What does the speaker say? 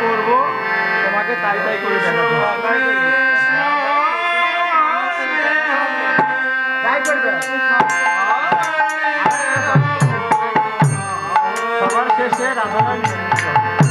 করব। তোমাকে তাই তাই করে দেখাবো। তাই করবে? সবার শেষে রাধারানী।